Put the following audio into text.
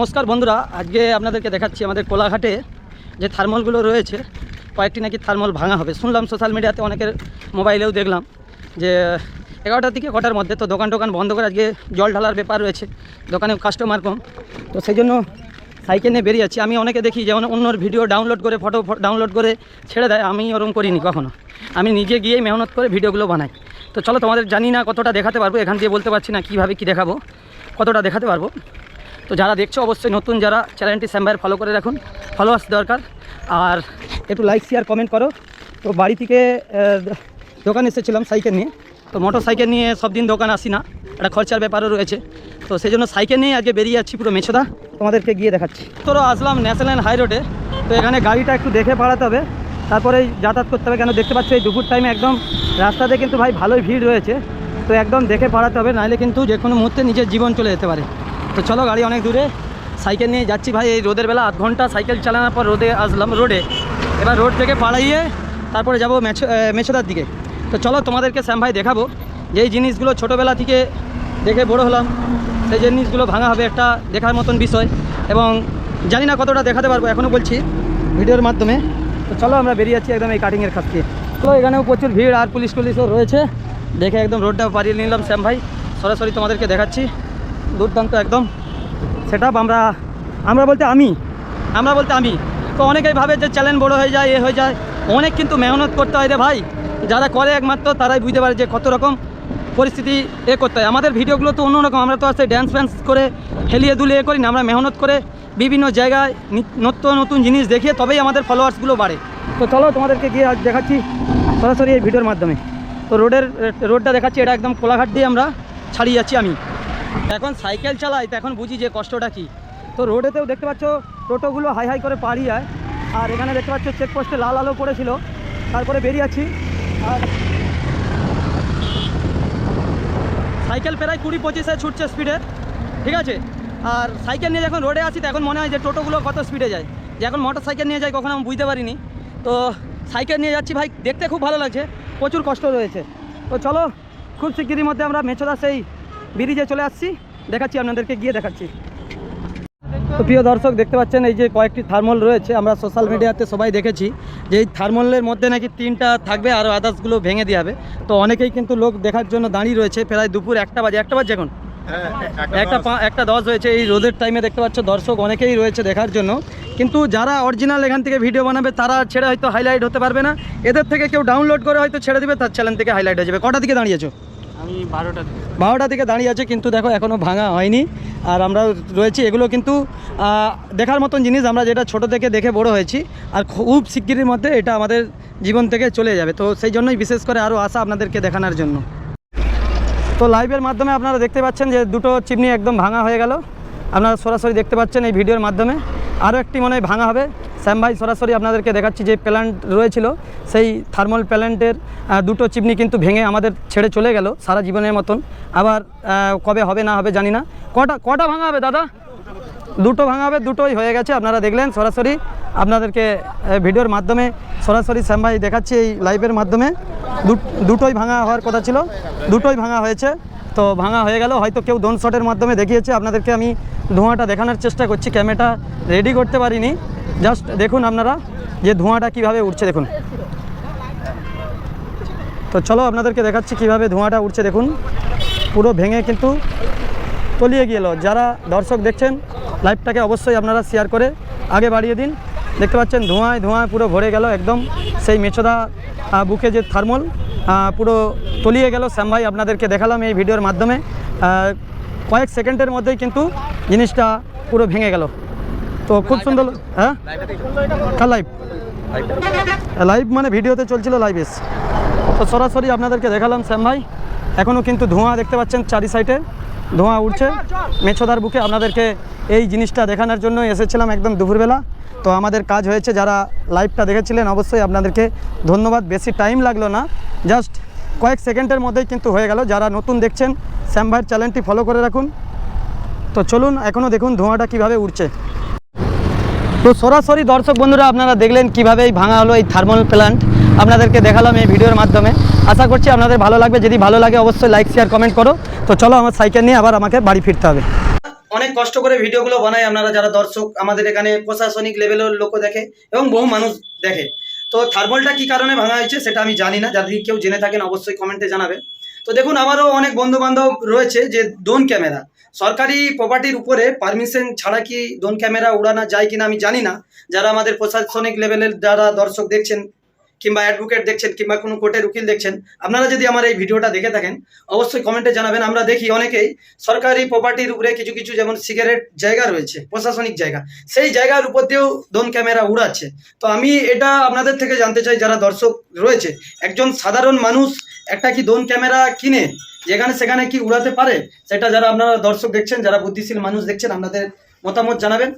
নমস্কার বন্ধুরা, আজকে আপনাদেরকে দেখাচ্ছি আমাদের কোলাঘাটে যে থার্মলগুলো রয়েছে, কয়েকটি নাকি থার্মল ভাঙা হবে। শুনলাম সোশ্যাল মিডিয়াতে অনেকের মোবাইলেও দেখলাম যে এগারোটার থেকে কটার মধ্যে তো দোকান টোকান বন্ধ করে আজকে জল ঢালার ব্যাপার রয়েছে দোকানে কাস্টমার কম। তো সেই জন্য সাইকেল নিয়ে বেরিয়ে যাচ্ছি। আমি অনেকে দেখি যেমন অন্যর ভিডিও ডাউনলোড করে ফটো ডাউনলোড করে ছেড়ে দেয়, আমি ওরকম করিনি কখনো। আমি নিজে গিয়ে মেহনত করে ভিডিওগুলো বানাই। তো চলো তোমাদের জানি না কতটা দেখাতে পারব, এখান দিয়ে বলতে পারছি না কীভাবে কী দেখাবো, কতটা দেখাতে পারব। তো যারা দেখছ অবশ্যই নতুন যারা চ্যানেলটি স্যাম্বায়ের ফলো করে রাখুন। ফলোয়ার্স দরকার। আর একটু লাইক শেয়ার কমেন্ট করো। তো বাড়ি থেকে দোকান এসেছিলাম সাইকেল নিয়ে। তো মোটর সাইকেল নিয়ে সব দিন দোকান আসি না। একটা খরচার ব্যাপারও রয়েছে। তো সেই জন্য সাইকেল নিয়ে আজকে বেরিয়ে যাচ্ছি পুরো মেছোদা। তোমাদেরকে গিয়ে দেখাচ্ছি। তো আসলাম ন্যাশনাল হাই রোডে তো এখানে গাড়িটা একটু দেখে পাড়াতে হবে। তারপরেই যাতায়াত করতে হবে। কেন দেখতে পাচ্ছ এই দুপুর টাইমে একদম রাস্তাতে কিন্তু ভাই ভালোই ভিড় রয়েছে। তো একদম দেখে পাড়াতে হবে। নাহলে কিন্তু যে কোনো মুহূর্তে নিজের জীবন চলে যেতে পারে। তো চলো গাড়ি অনেক দূরে, সাইকেল নিয়ে যাচ্ছি ভাই, এই রোদের বেলা আধ ঘণ্টা সাইকেল চালানোর পর রোদে আসলাম রোডে। এবার রোড থেকে পাড়াইয়ে তারপরে যাব মেছো মেছোদার দিকে। তো চলো তোমাদেরকে শ্যাম ভাই দেখাবো, যেই জিনিসগুলো ছোটোবেলা থেকে দেখে বড় হলাম, সেই জিনিসগুলো ভাঙা হবে একটা দেখার মতন বিষয়। এবং জানি না কতটা দেখাতে পারব এখনও বলছি ভিডিওর মাধ্যমে। তো চলো আমরা বেরিয়ে যাচ্ছি একদম এই কাটিংয়ের কাছ থেকে তো এখানেও প্রচুর ভিড় আর পুলিশ টুলিশও রয়েছে। দেখে একদম রোডটা পাড়িয়ে নিলাম শ্যাম ভাই। সরাসরি তোমাদেরকে দেখাচ্ছি। দুর্দান্ত একদম সেটা আমরা আমরা বলতে আমি, আমরা বলতে আমি। তো অনেকেই ভাবে যে চ্যালেঞ্জ বড় হয়ে যায়, এ হয়ে যায়। অনেক কিন্তু মেহনত করতে হয় রে ভাই। যারা করে একমাত্র, তারাই বুঝতে পারে যে কত রকম পরিস্থিতি এ করতে হয়। আমাদের ভিডিওগুলো তো অন্যরকম, আমরা তো আসলে ড্যান্স ফ্যান্স করে, হেলিয়ে দুলিয়ে এ করি না, আমরা মেহনত করে বিভিন্ন জায়গায় নতুন নতুন জিনিস দেখিয়ে তবেই আমাদের ফলোয়ার্সগুলো বাড়ে। তো চলো তোমাদেরকে গিয়ে আজ দেখাচ্ছি সরাসরি এই ভিডিওর মাধ্যমে। তো রোডের, রোডটা দেখাচ্ছি, এটা একদম কোলাঘাট দিয়ে আমরা ছাড়িয়ে যাচ্ছি আমি। এখন সাইকেল চালাই, তো এখন বুঝি যে কষ্টটা কী। তো রোডেতেও দেখতে পাচ্ছ, টোটোগুলো হাই হাই করে পাড়ি যায় আর এখানে দেখতে পাচ্ছ চেকপোস্টে লাল আলো পড়েছিল। তারপরে বেরিয়ে আছি আর সাইকেল প্রায় কুড়ি পঁচিশে ছুটছে স্পিডে ঠিক আছে? আর সাইকেল নিয়ে যখন রোডে আসি তো এখন মনে হয় যে টোটোগুলো কত স্পিডে যায়। যে এখন মোটর সাইকেল নিয়ে যাই কখনো আমি বুঝতে পারিনি। তো সাইকেল নিয়ে যাচ্ছি ভাই, দেখতে খুব ভালো লাগছে। প্রচুর কষ্ট রয়েছে। তো চলো, খুব শিগগিরির মধ্যে আমরা মেছোদা সেই ব্রিজে চলে আসছি, দেখাচ্ছি, আপনাদেরকে গিয়ে দেখাচ্ছি। তো প্রিয় দর্শক, দেখতে পাচ্ছেন, এই যে কয়েকটি থার্মল রয়েছে, আমরা সোশ্যাল মিডিয়াতে সবাই দেখেছি যে এই থার্মলের মধ্যে নাকি তিনটা থাকবে, আর আদার্সগুলো ভেঙে দিয়ে হবে তো অনেকেই কিন্তু লোক দেখার জন্য দাঁড়িয়ে রয়েছে, প্রায় দুপুর একটা বাজে। একটা বাজে এখন? একটা একটা দশ হয়েছে, এই রোদের টাইমে দেখতে পাচ্ছ, দর্শক অনেকেই রয়েছে দেখার জন্য। কিন্তু যারা অরিজিনাল এখান থেকে ভিডিও বানাবে, তারা ছেড়ে হয়তো হাইলাইট হতে পারবে না। এদের থেকে কেউ ডাউনলোড করে হয়তো ছেড়ে দেবে, তার চ্যানেল থেকে হাইলাইট হয়ে যাবে। কটা দিকে দাঁড়িয়েছো? আমি বারোটা বারোটা থেকে দাঁড়িয়ে আছে, কিন্তু দেখো এখনও ভাঙা হয়নি। আর আমরা রয়েছি, এগুলো কিন্তু দেখার মতন জিনিস, আমরা যেটা ছোট থেকে দেখে বড় হয়েছি। আর খুব শিগগিরির মধ্যে এটা আমাদের জীবন থেকে চলে যাবে। তো সেই জন্যই বিশেষ করে আরও আশা আপনাদেরকে দেখানোর জন্য। তো লাইভের মাধ্যমে আপনারা দেখতে পাচ্ছেন যে দুটো চিমনি একদম ভাঙা হয়ে গেল। আপনারা সরাসরি দেখতে পাচ্ছেন এই ভিডিওর মাধ্যমে। আরও একটি মনে হয় ভাঙা হবে। শ্যাম ভাই, সরাসরি আপনাদেরকে দেখাচ্ছি যে প্ল্যান্ট রয়েছিল। সেই থার্মাল প্ল্যান্টের দুটো চিমনি কিন্তু ভেঙে আমাদের ছেড়ে চলে গেল সারা জীবনের মতন। আবার কবে হবে না হবে জানি না। কটা কটা ভাঙা হবে দাদা? দুটো ভাঙা হবে, দুটোই হয়ে গেছে, আপনারা দেখলেন সরাসরি। আপনাদেরকে ভিডিওর মাধ্যমে সরাসরি শ্যাম ভাই দেখাচ্ছি এই লাইভের মাধ্যমে। দুটোই ভাঙা হওয়ার কথা ছিল, দুটোই ভাঙা হয়েছে। তো ভাঙা হয়ে গেল, হয়তো কেউ ডোন শটের মাধ্যমে দেখিয়েছে। আপনাদেরকে আমি ধোঁয়াটা দেখানোর চেষ্টা করছি, ক্যামেরাটা রেডি করতে পারিনি। জাস্ট দেখুন আপনারা যে ধোঁয়াটা কীভাবে উঠছে দেখুন। তো চলো আপনাদেরকে দেখাচ্ছি কীভাবে ধোঁয়াটা উঠছে দেখুন। পুরো ভেঙে কিন্তু তলিয়ে গেল যারা দর্শক দেখছেন, লাইভটাকে অবশ্যই আপনারা শেয়ার করে আগে বাড়িয়ে দিন। দেখতে পাচ্ছেন, ধোঁয়ায় ধোঁয়ায় পুরো ভরে গেল একদম সেই মেছোদা বুকে যে থার্মল পুরো তলিয়ে গেল। শ্যাম ভাই আপনাদেরকে দেখালাম এই ভিডিওর মাধ্যমে। কয়েক সেকেন্ডের মধ্যেই কিন্তু জিনিসটা পুরো ভেঙে গেল। তো খুব সুন্দর হ্যাঁ? লাইভ লাইভ মানে ভিডিওতে চলছিল লাইভ এস তো সরাসরি আপনাদেরকে দেখালাম শ্যাম ভাই। এখনও কিন্তু ধোঁয়া দেখতে পাচ্ছেন চারি সাইডে ধোঁয়া উঠছে মেছোদার বুকে আপনাদেরকে এই জিনিসটা দেখানোর জন্য এসেছিলাম একদম দুপুরবেলা। তো আমাদের কাজ হয়েছে, যারা লাইভটা দেখেছিলেন অবশ্যই আপনাদেরকে ধন্যবাদ। বেশি টাইম লাগল না। জাস্ট কয়েক সেকেন্ডের মধ্যেই কিন্তু হয়ে গেল। যারা নতুন দেখছেন, শ্যাম ভাইয়ের চ্যানেলটি ফলো করে রাখুন। তো চলুন এখনও দেখুন ধোঁয়াটা কীভাবে উঠছে তো সরাসরি দর্শক বন্ধুরা, আপনারা দেখলেন কীভাবে এই ভাঙা হলো এই থার্মাল প্ল্যান্ট আপনাদেরকে দেখালাম এই ভিডিওর মাধ্যমে। আশা করছি আপনাদের ভালো লাগবে। যদি ভালো লাগে, অবশ্যই লাইক শেয়ার কমেন্ট করো। তো চলো আমার সাইকেল নিয়ে আবার আমাকে বাড়ি ফিরতে হবে। অনেক কষ্ট করে ভিডিওগুলো বানাই আপনারা যারা দর্শক, আমাদের এখানে প্রশাসনিক লেভেলের লোক দেখে এবং বহু মানুষ দেখে। তো থার্মলটা কি কারণে ভাঙা হয়েছে সেটা আমি জানি না। যদি কেউ জেনে থাকেন, অবশ্যই কমেন্টে জানাবেন। তো দেখুন, আমারও অনেক বন্ধু বান্ধব রয়েছে যে ড্রোন ক্যামেরা সরকারি প্রপার্টির উপরে পারমিশন ছাড়া কি ড্রোন ক্যামেরা উড়ানো যায় কিনা আমি জানি না। যারা আমাদের প্রশাসনিক লেভেলের যারা দর্শক দেখছেন কিংবা অ্যাডভোকেট দেখছেন কিংবা কোনো কোর্টের উকিল দেখছেন, আপনারা যদি আমার এই ভিডিওটা দেখে থাকেন, অবশ্যই কমেন্টে জানাবেন। আমরা দেখি অনেকেই সরকারি প্রপার্টির উপরে কিছু কিছু যেমন সিগারেট জায়গা রয়েছে, প্রশাসনিক জায়গা, সেই জায়গার উপর দিয়েও ড্রোন ক্যামেরা উড়াচ্ছে। তো আমি এটা আপনাদের থেকে জানতে চাই, যারা দর্শক রয়েছে, একজন সাধারণ মানুষ একটা কি দোন ক্যামেরা কিনে যেখানে সেখানে কি উড়াতে পারে? সেটা যারা আপনারা দর্শক দেখছেন, যারা বুদ্ধিশীল মানুষ দেখছেন, আপনাদের মতামত জানাবেন।